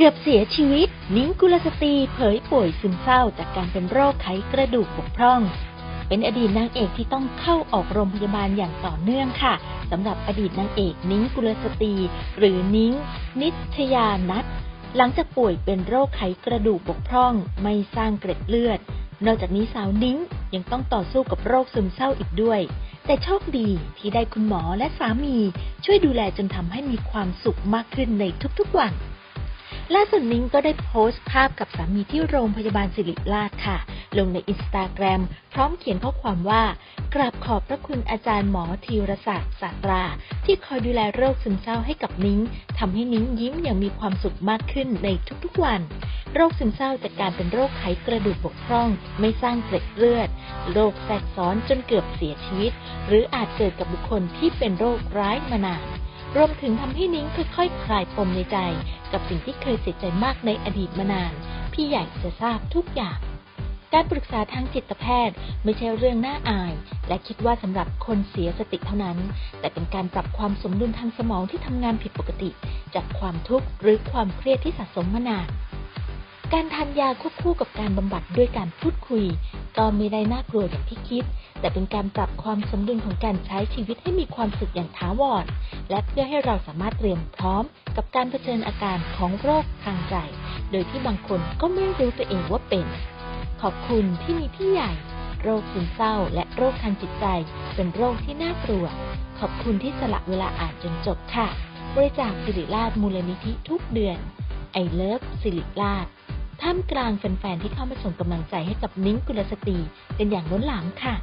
เกือบเสียชีวิต นิ้งกุลสตรีเผยป่วยซึมเศร้าจากการเป็นโรคไขกระดูกบกพร่อง เป็นอดีตนางเอกที่ต้องเข้าออกโรงพยาบาลอย่างต่อเนื่องค่ะสำหรับอดีตนางเอกนิ้งกุลสตรี หรือนิ้ง นิชยานัทหลังจากป่วยเป็นโรคไขกระดูกบกพร่อง ไม่สร้างเกร็ดเลือด นอกจากนี้สาวนิ้งยังต้องต่อสู้กับโรคซึมเศร้าอีกด้วย แต่โชคดีที่ได้คุณหมอและสามี ช่วยดูแลจนทำให้มีความสุขมากขึ้นในทุกๆวัน ล่าสุดนิ้งก็ได้โพสต์ภาพกับสามีที่โรงพยาบาลศิริราชค่ะ ลงในอินสตาแกรมพร้อมเขียนข้อความว่ากราบขอบพระคุณอาจารย์หมอธีรศักดิ์ศาสตรา ที่คอยดูแลโรคซึมเศร้าให้กับนิ้งทำให้นิ้งยิ้มอย่างมีความสุขมากขึ้นในทุกๆวัน โรคซึมเศร้าจากการเป็นโรคไขกระดูกบกพร่อง ไม่สร้างเกล็ดเลือด โรคแทรกซ้อนจนเกือบเสียชีวิต หรืออาจเกิดกับบุคคลที่เป็นโรคร้ายมานานรวมถึงทำให้นิ้งค่อยๆคลายปมในใจ กับสิ่งที่เคยเสียใจมากในอดีตมานาน พี่ใหญ่จะทราบทุกอย่าง การปรึกษาทางจิตแพทย์ไม่ใช่เรื่องน่าอาย และคิดว่าสำหรับคนเสียสติเท่านั้น แต่เป็นการปรับความสมดุลทางสมองที่ทำงานผิดปกติ จากความทุกข์หรือความเครียดที่สะสมมานานการทานยาควบคู่กับการบำบัดด้วยการพูดคุย ก็ไม่ได้น่ากลัวอย่างที่คิด แต่เป็นการปรับความสมดุลของการใช้ชีวิตให้มีความสุขอย่างถาวร และเพื่อให้เราสามารถเตรียมพร้อม กับการเผชิญอาการของโรคทางใจ โดยที่บางคนก็ไม่รู้ตัวเองว่าเป็น ขอบคุณที่มีพี่ใหญ่ โรคซึมเศร้า และโรคทางจิตใจ เป็นโรคที่น่ากลัว ขอบคุณที่สละเวลาอ่านจนจบค่ะ บริจาคสิริราชมูลนิธิทุกเดือน ไอเลิฟสิริราช ท่ามกลางแฟนๆที่เข้ามาส่งกำลังใจให้กับนิ้งกุลสตรีเป็นอย่างล้นหลามค่ะ